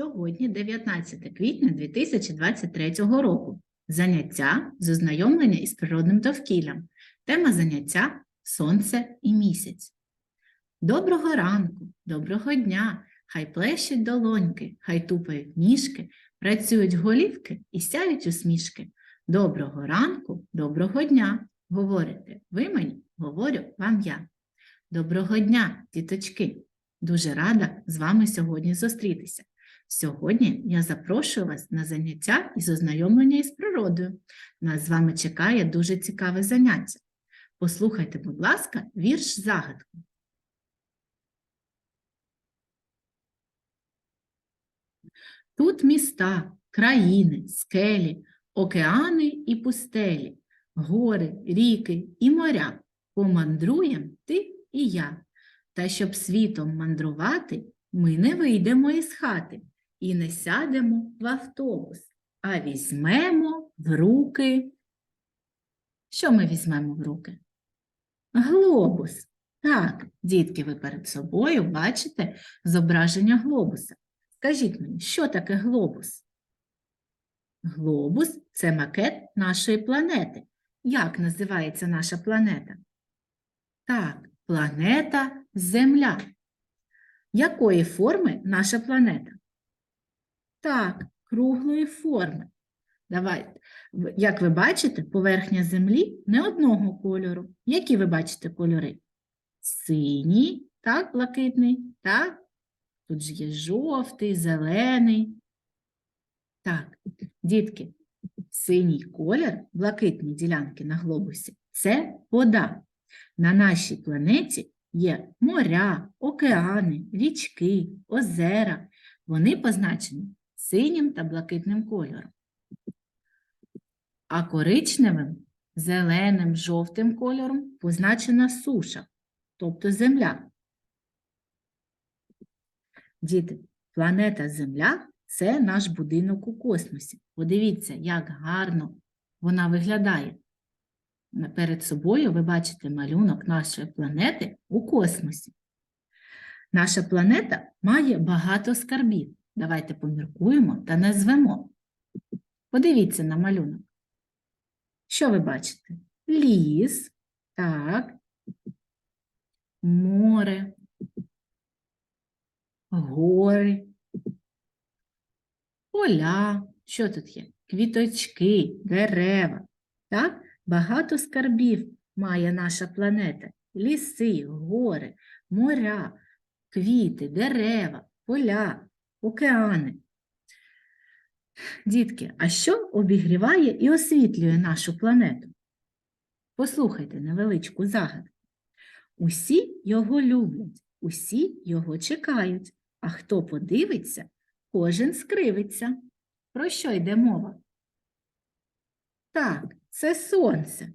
Сьогодні 19 квітня 2023 року. Заняття з ознайомлення із природним довкіллям. Тема заняття Сонце і місяць. Доброго ранку, доброго дня! Хай плещуть долоньки, хай тупають ніжки, працюють голівки і сяють усмішки. Доброго ранку, доброго дня! Говорите ви мені, говорю вам я. Доброго дня, діточки! Дуже рада з вами сьогодні зустрітися. Сьогодні я запрошую вас на заняття із ознайомлення із природою. Нас з вами чекає дуже цікаве заняття. Послухайте, будь ласка, вірш загадку. Тут міста, країни, скелі, океани і пустелі, гори, ріки і моря. Помандруєм ти і я. Та щоб світом мандрувати, ми не вийдемо із хати і не сядемо в автобус, а візьмемо в руки. Що ми візьмемо в руки? Глобус. Так, дітки, ви перед собою бачите зображення глобуса. Скажіть мені, що таке глобус? Глобус це макет нашої планети. Як називається наша планета? Так, планета Земля. Якої форми наша планета? Так, круглої форми. Давайте. Як ви бачите, поверхня Землі не одного кольору. Які ви бачите кольори? Синій, так, блакитний, так. Тут ж є жовтий, зелений. Так, дітки, синій колір, блакитні ділянки на глобусі це вода. На нашій планеті є моря, океани, річки, озера. Вони позначені синім та блакитним кольором. А коричневим, зеленим, жовтим кольором позначена суша, тобто земля. Діти, планета Земля це наш будинок у космосі. Подивіться, як гарно вона виглядає. Перед собою ви бачите малюнок нашої планети у космосі. Наша планета має багато скарбів. Давайте поміркуємо та назвемо. Подивіться на малюнок. Що ви бачите? Ліс, так, море, гори, поля. Що тут є? Квіточки, дерева. Так? Багато скарбів має наша планета. Ліси, гори, моря, квіти, дерева, поля, океани. Дітки, а що обігріває і освітлює нашу планету? Послухайте невеличку загадку. Усі його люблять, усі його чекають, а хто подивиться, кожен скривиться. Про що йде мова? Так, це сонце.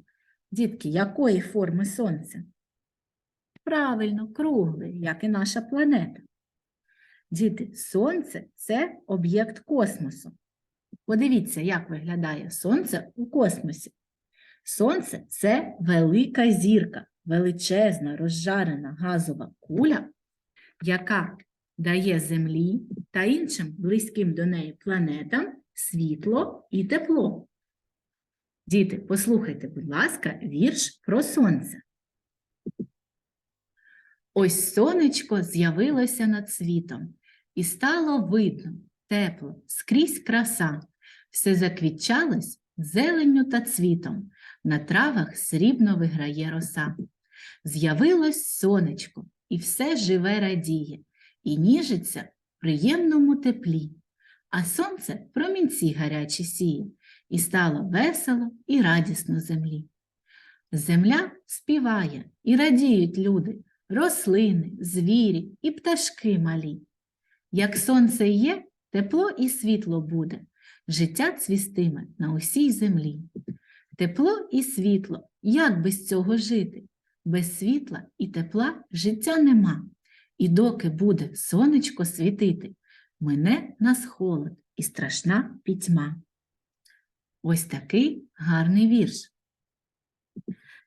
Дітки, якої форми сонце? Правильно, кругле, як і наша планета. Діти, сонце це об'єкт космосу. Подивіться, як виглядає сонце у космосі. Сонце це велика зірка, величезна розжарена газова куля, яка дає Землі та іншим близьким до неї планетам світло і тепло. Діти, послухайте, будь ласка, вірш про сонце. Ось сонечко з'явилося над світом, і стало видно, тепло, скрізь краса, все заквітчалось зеленню та цвітом, на травах срібно виграє роса. З'явилось сонечко, і все живе радіє, і ніжиться в приємному теплі, а сонце промінці гарячі сіє, і стало весело і радісно землі. Земля співає, і радіють люди, рослини, звірі і пташки малі. Як сонце є, тепло і світло буде, життя цвістиме на усій землі. Тепло і світло, як без цього жити? Без світла і тепла життя нема. І доки буде сонечко світити, мине нас холод і страшна пітьма. Ось такий гарний вірш.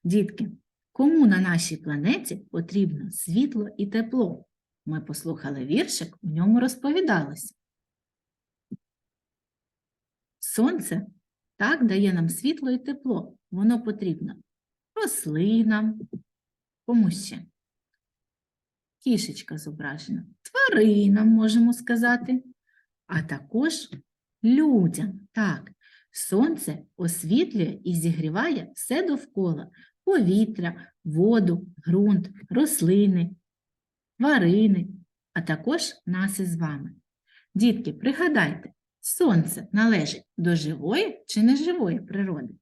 Дітки, кому на нашій планеті потрібно світло і тепло? Ми послухали віршик, у ньому розповідалося. сонце так дає нам світло і тепло. Воно потрібно рослинам, кому ще? Кішечка зображена, тваринам можемо сказати, а також людям. Так, сонце освітлює і зігріває все довкола: повітря, воду, ґрунт, рослини, тварини, а також нас із вами. Дітки, пригадайте, сонце належить до живої чи неживої природи?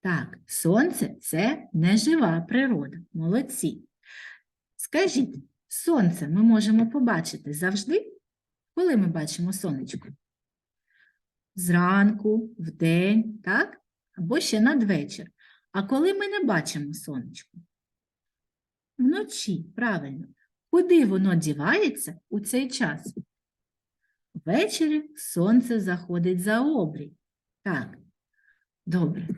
Так, сонце це нежива природа. Молодці. Скажіть, сонце ми можемо побачити завжди, коли ми бачимо сонечко? Зранку, вдень, так? Або ще надвечір. А коли ми не бачимо сонечко? Вночі, правильно. Куди воно дівається у цей час? Ввечері сонце заходить за обрій. Так, добре.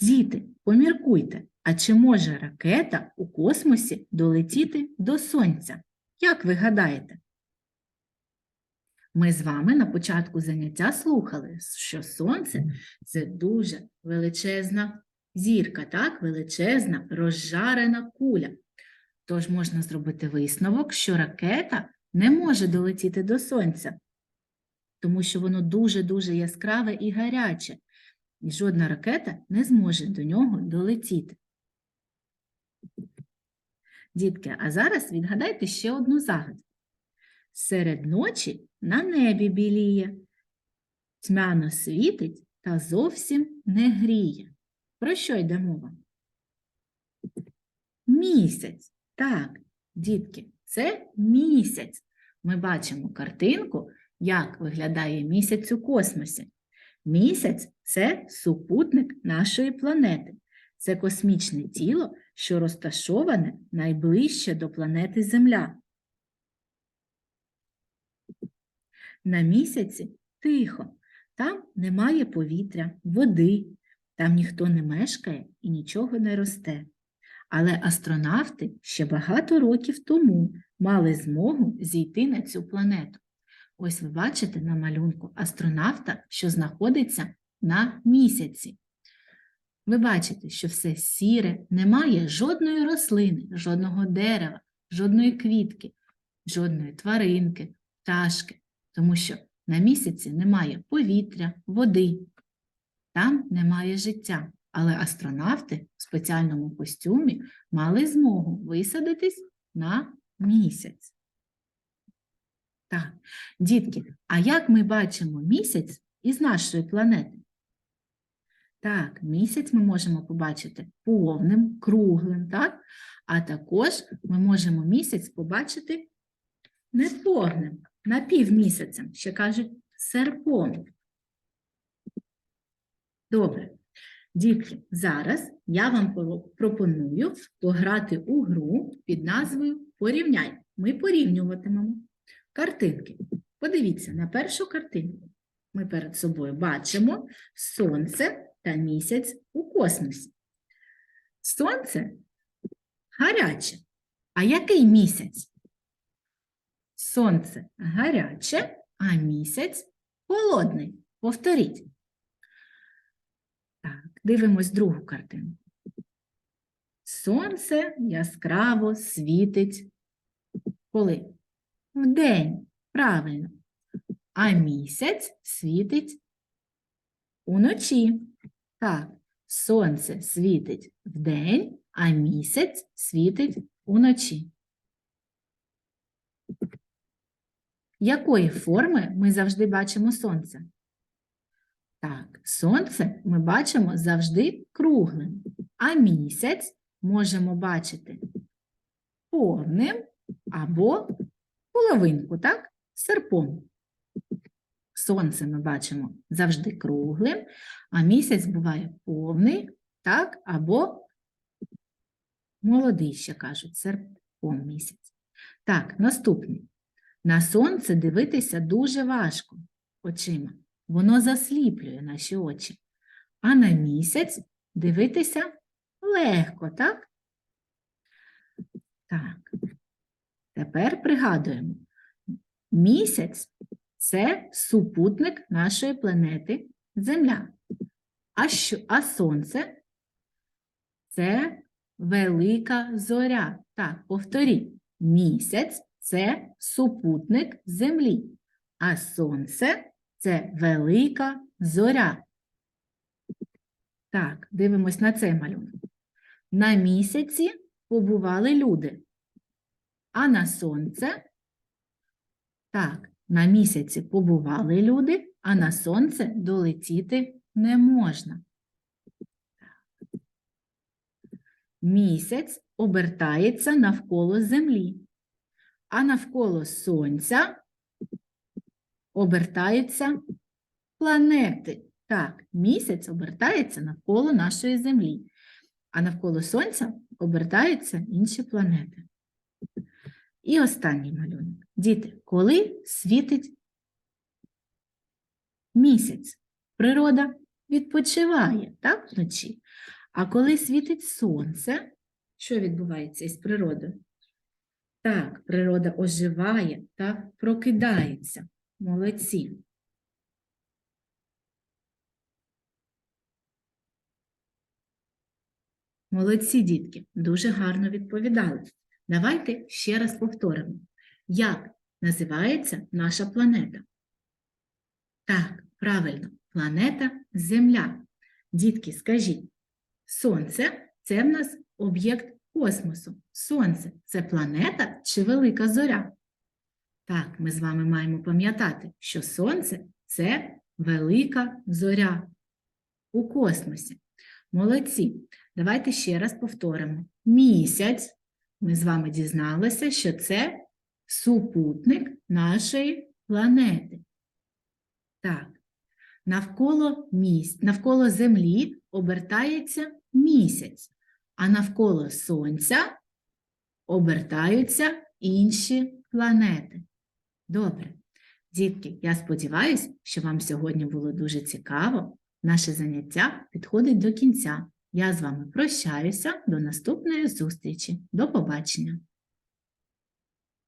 Діти, поміркуйте, а чи може ракета у космосі долетіти до Сонця? Як ви гадаєте? Ми з вами на початку заняття слухали, що Сонце це дуже величезна зірка, так? величезна розжарена куля. Тож можна зробити висновок, що ракета не може долетіти до Сонця, тому що воно дуже-дуже яскраве і гаряче, і жодна ракета не зможе до нього долетіти. Дітки, а зараз відгадайте ще одну загадку. Серед ночі на небі біліє, тьмяно світить та зовсім не гріє. Про що йде мова? Місяць. Так, дітки, це місяць. Ми бачимо картинку, як виглядає місяць у космосі. Місяць це супутник нашої планети. Це космічне тіло, що розташоване найближче до планети Земля. На місяці тихо, там немає повітря, води, там ніхто не мешкає і нічого не росте. Але астронавти ще багато років тому мали змогу зійти на цю планету. Ось ви бачите на малюнку астронавта, що знаходиться на місяці. Ви бачите, що все сіре, немає жодної рослини, жодного дерева, жодної квітки, жодної тваринки, пташки, тому що на місяці немає повітря, води, там немає життя. Але астронавти в спеціальному костюмі мали змогу висадитись на місяць. Так, дітки, а як ми бачимо місяць із нашої планети? Так, місяць ми можемо побачити повним, круглим, так? А також ми можемо місяць побачити неповним, напівмісяцем, ще кажуть, серпом. Добре. Дітки, зараз я вам пропоную пограти у гру під назвою Порівняй. Ми порівнюватимемо картинки. Подивіться на першу картинку. Ми перед собою бачимо сонце та місяць у космосі. Сонце гаряче. А який місяць? Сонце гаряче, а місяць холодний. Повторіть. Дивимось другу картинку. Сонце яскраво світить коли? Вдень, правильно. А місяць світить уночі. Так, сонце світить вдень, а місяць світить уночі. Якої форми ми завжди бачимо сонце? Так, сонце ми бачимо завжди круглим, а місяць можемо бачити повним або половинку, так? Серпом. Сонце ми бачимо завжди круглим, а місяць буває повний, так, або молодий, ще кажуть, серпом місяць. Так, наступний. На сонце дивитися дуже важко очима. Воно засліплює наші очі. А на місяць дивитися легко, так? Так. Тепер пригадуємо. Місяць це супутник нашої планети Земля. А, що, а Сонце це велика зоря. Так, повторіть. Місяць це супутник Землі, а Сонце це велика зоря. Так, дивимось на цей малюнок. На місяці побували люди, а на сонце. Так, на місяці побували люди, а на сонце долетіти не можна. Місяць обертається навколо Землі, а навколо Сонця обертаються планети. Так, місяць обертається навколо нашої Землі, а навколо Сонця обертаються інші планети. І останній малюнок. Діти, коли світить місяць, природа відпочиває так, вночі. А коли світить сонце, що відбувається із природою? Так, природа оживає та прокидається. Молодці. Молодці, дітки, дуже гарно відповідали. Давайте ще раз повторимо, як називається наша планета. Так, правильно, планета Земля. Дітки, скажіть, Сонце це в нас об'єкт космосу. Сонце це планета чи велика зоря? Так, ми з вами маємо пам'ятати, що Сонце це велика зоря у космосі. Молодці. Давайте ще раз повторимо. Місяць. Ми з вами дізналися, що це супутник нашої планети. Так, навколо місць, навколо Землі обертається місяць, а навколо Сонця обертаються інші планети. Добре. Дітки, я сподіваюся, що вам сьогодні було дуже цікаво. Наше заняття підходить до кінця. Я з вами прощаюся до наступної зустрічі. До побачення!